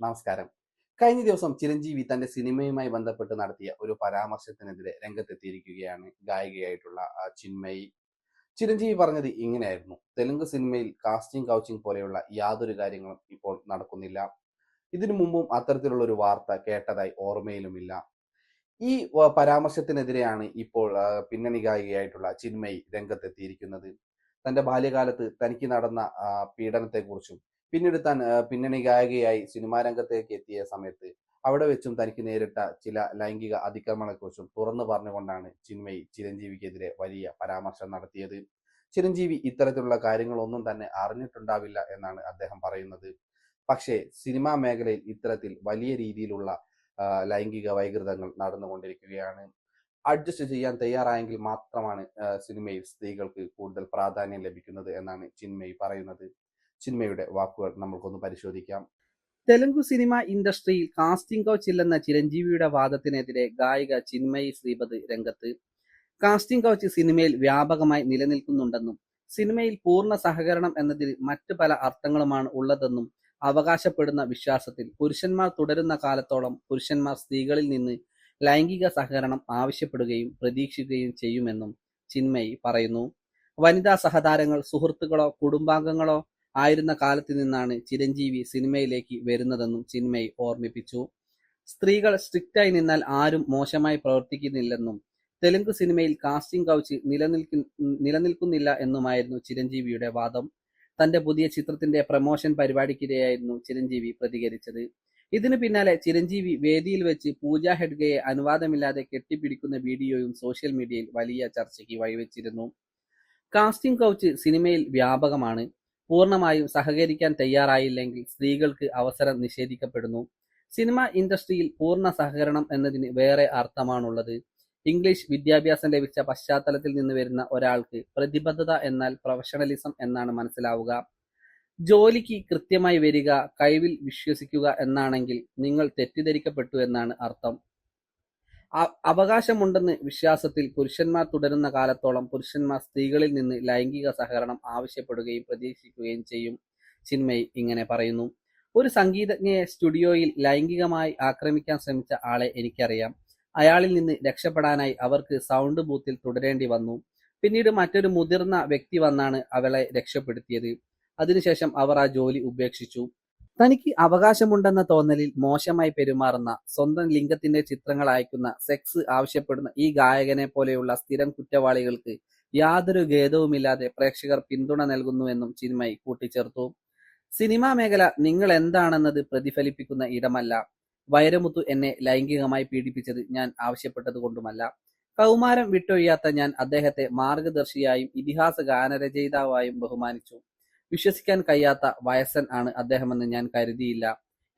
നമസ്കാരം. കഴിഞ്ഞ ദിവസം ചിരഞ്ജീവി തന്റെ സിനിമയുമായി ബന്ധപ്പെട്ട് നടത്തിയ ഒരു പരാമർശത്തിനെതിരെ രംഗത്തെത്തിയിരിക്കുകയാണ് ഗായികയായിട്ടുള്ള ചിന്മയി. ചിരഞ്ജീവി പറഞ്ഞത് ഇങ്ങനെയായിരുന്നു. തെലുങ്ക് സിനിമയിൽ കാസ്റ്റിംഗ് കൗച്ചിങ് പോലെയുള്ള യാതൊരു കാര്യങ്ങളും ഇപ്പോൾ നടക്കുന്നില്ല. ഇതിനു മുമ്പും അത്തരത്തിലുള്ള ഒരു വാർത്ത കേട്ടതായി ഓർമ്മയിലുമില്ല. ഈ പരാമർശത്തിനെതിരെയാണ് ഇപ്പോൾ പിന്നണി ഗായികയായിട്ടുള്ള ചിന്മയി രംഗത്തെത്തിയിരിക്കുന്നത്. തന്റെ ബാല്യകാലത്ത് തനിക്ക് നടന്ന പീഡനത്തെക്കുറിച്ചും പിന്നീട് താൻ പിന്നണി ഗായികയായി സിനിമാ രംഗത്തേക്ക് എത്തിയ സമയത്ത് അവിടെ വെച്ചും തനിക്ക് നേരിട്ട ചില ലൈംഗിക അതിക്രമങ്ങളെക്കുറിച്ചും തുറന്നു പറഞ്ഞുകൊണ്ടാണ് ചിന്മയി ചിരഞ്ജീവിക്കെതിരെ വലിയ പരാമർശം നടത്തിയത്. ചിരഞ്ജീവി ഇത്തരത്തിലുള്ള കാര്യങ്ങളൊന്നും തന്നെ അറിഞ്ഞിട്ടുണ്ടാവില്ല എന്നാണ് അദ്ദേഹം പറയുന്നത്. പക്ഷേ സിനിമാ മേഖലയിൽ ഇത്തരത്തിൽ വലിയ രീതിയിലുള്ള ലൈംഗിക വൈകൃതങ്ങൾ നടന്നുകൊണ്ടിരിക്കുകയാണ്. അഡ്ജസ്റ്റ് ചെയ്യാൻ തയ്യാറായെങ്കിൽ മാത്രമാണ് സിനിമയിൽ സ്ത്രീകൾക്ക് കൂടുതൽ പ്രാധാന്യം ലഭിക്കുന്നത് എന്നാണ് ചിന്മയി പറയുന്നത്. ചിന്മയുടെ വാക്കുകൾ നമുക്കൊന്ന് പരിശോധിക്കാം. തെലുങ്കു സിനിമ ഇൻഡസ്ട്രിയിൽ കാസ്റ്റിംഗ് കൗച്ച് ഇല്ലെന്ന ചിരഞ്ജീവിയുടെ വാദത്തിനെതിരെ ഗായിക ചിന്മയി ശ്രീപത് രംഗത്ത്. കാസ്റ്റിംഗ് കൗച്ച് സിനിമയിൽ വ്യാപകമായി നിലനിൽക്കുന്നുണ്ടെന്നും സിനിമയിൽ പൂർണ സഹകരണം എന്നതിൽ മറ്റു പല അർത്ഥങ്ങളുമാണ് ഉള്ളതെന്നും അവകാശപ്പെടുന്ന വിശ്വാസത്തിൽ പുരുഷന്മാർ തുടരുന്ന കാലത്തോളം പുരുഷന്മാർ സ്ത്രീകളിൽ നിന്ന് ലൈംഗിക സഹകരണം ആവശ്യപ്പെടുകയും പ്രതീക്ഷിക്കുകയും ചെയ്യുമെന്നും ചിന്മയി പറയുന്നു. വനിതാ സഹതാരങ്ങൾ സുഹൃത്തുക്കളോ കുടുംബാംഗങ്ങളോ ആയിരുന്ന കാലത്ത് നിന്നാണ് ചിരഞ്ജീവി സിനിമയിലേക്ക് വരുന്നതെന്നും ചിന്മയി ഓർമ്മിപ്പിച്ചു. സ്ത്രീകൾ സ്ട്രിക്റ്റായി നിന്നാൽ ആരും മോശമായി പ്രവർത്തിക്കുന്നില്ലെന്നും തെലുങ്ക് സിനിമയിൽ കാസ്റ്റിംഗ് കൗച്ച് നിലനിൽക്കു നിലനിൽക്കുന്നില്ല എന്നുമായിരുന്നു ചിരഞ്ജീവിയുടെ വാദം. തന്റെ പുതിയ ചിത്രത്തിന്റെ പ്രമോഷൻ പരിപാടിക്കിടെയായിരുന്നു ചിരഞ്ജീവി പ്രതികരിച്ചത്. ഇതിനു പിന്നാലെ ചിരഞ്ജീവി വേദിയിൽ വെച്ച് പൂജ ഹെഡ്ഗയെ അനുവാദമില്ലാതെ കെട്ടിപ്പിടിക്കുന്ന വീഡിയോയും സോഷ്യൽ മീഡിയയിൽ വലിയ ചർച്ചയ്ക്ക് വഴിവെച്ചിരുന്നു. കാസ്റ്റിംഗ് കൗച്ച് സിനിമയിൽ വ്യാപകമാണ്. പൂർണമായും സഹകരിക്കാൻ തയ്യാറായില്ലെങ്കിൽ സ്ത്രീകൾക്ക് അവസരം നിഷേധിക്കപ്പെടുന്നു. സിനിമ ഇൻഡസ്ട്രിയിൽ പൂർണ സഹകരണം എന്നതിന് വേറെ അർത്ഥമാണുള്ളത്. ഇംഗ്ലീഷ് വിദ്യാഭ്യാസം ലഭിച്ച പശ്ചാത്തലത്തിൽ നിന്ന് വരുന്ന ഒരാൾക്ക് പ്രതിബദ്ധത എന്നാൽ പ്രൊഫഷണലിസം എന്നാണ് മനസ്സിലാവുക. ജോലിക്ക് കൃത്യമായി വരിക കഴിവിൽ വിശ്വസിക്കുക എന്നാണെങ്കിൽ നിങ്ങൾ തെറ്റിദ്ധരിക്കപ്പെട്ടു എന്നാണ് അർത്ഥം. അവകാശമുണ്ടെന്ന് വിശ്വാസത്തിൽ പുരുഷന്മാർ തുടരുന്ന കാലത്തോളം പുരുഷന്മാർ സ്ത്രീകളിൽ നിന്ന് ലൈംഗിക സഹകരണം ആവശ്യപ്പെടുകയും പ്രതീക്ഷിക്കുകയും ചെയ്യും. ചിന്മയി ഇങ്ങനെ പറയുന്നു. ഒരു സംഗീതജ്ഞയെ സ്റ്റുഡിയോയിൽ ലൈംഗികമായി ആക്രമിക്കാൻ ശ്രമിച്ച ആളെ എനിക്കറിയാം. അയാളിൽ നിന്ന് രക്ഷപ്പെടാനായി അവർക്ക് സൗണ്ട് ബൂത്തിൽ തുടരേണ്ടി വന്നു. പിന്നീട് മറ്റൊരു മുതിർന്ന വ്യക്തി വന്നാണ് അവളെ രക്ഷപ്പെടുത്തിയത്. അതിനുശേഷം അവർ ആ ജോലി ഉപേക്ഷിച്ചു. തനിക്ക് അവകാശമുണ്ടെന്ന തോന്നലിൽ മോശമായി പെരുമാറുന്ന സ്വന്തം ലിംഗത്തിന്റെ ചിത്രങ്ങൾ അയക്കുന്ന സെക്സ് ആവശ്യപ്പെടുന്ന ഈ ഗായകനെ പോലെയുള്ള സ്ഥിരം കുറ്റവാളികൾക്ക് യാതൊരു ഖേദവുമില്ലാതെ പ്രേക്ഷകർ പിന്തുണ നൽകുന്നുവെന്നും ചിന്മയി കൂട്ടിച്ചേർത്തു. സിനിമാ മേഖല നിങ്ങൾ എന്താണെന്നത് പ്രതിഫലിപ്പിക്കുന്ന ഇടമല്ല. വൈരമുത്തു എന്നെ ലൈംഗികമായി പീഡിപ്പിച്ചത് ഞാൻ ആവശ്യപ്പെട്ടത് കൊണ്ടുമല്ല കൗമാരം വിട്ടൊഴിയാത്ത ഞാൻ അദ്ദേഹത്തെ മാർഗദർശിയായും ഇതിഹാസ ഗാനരചയിതാവായും ബഹുമാനിച്ചു. വിശ്വസിക്കാൻ കഴിയാത്ത വയസ്സൻ ആണ് അദ്ദേഹമെന്ന് ഞാൻ കരുതിയില്ല.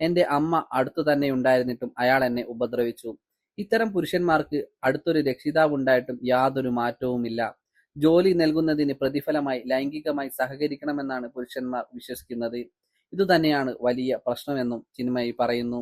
എന്റെ അമ്മ അടുത്തു തന്നെ ഉണ്ടായിരുന്നിട്ടും അയാൾ എന്നെ ഉപദ്രവിച്ചു. ഇത്തരം പുരുഷന്മാർക്ക് അടുത്തൊരു രക്ഷിതാവുണ്ടായിട്ടും യാതൊരു മാറ്റവുമില്ല. ജോലി നൽകുന്നതിന് പ്രതിഫലമായി ലൈംഗികമായി സഹകരിക്കണമെന്നാണ് പുരുഷന്മാർ വിശ്വസിക്കുന്നത്. ഇതുതന്നെയാണ് വലിയ പ്രശ്നമെന്നും ചിന്മയി പറയുന്നു.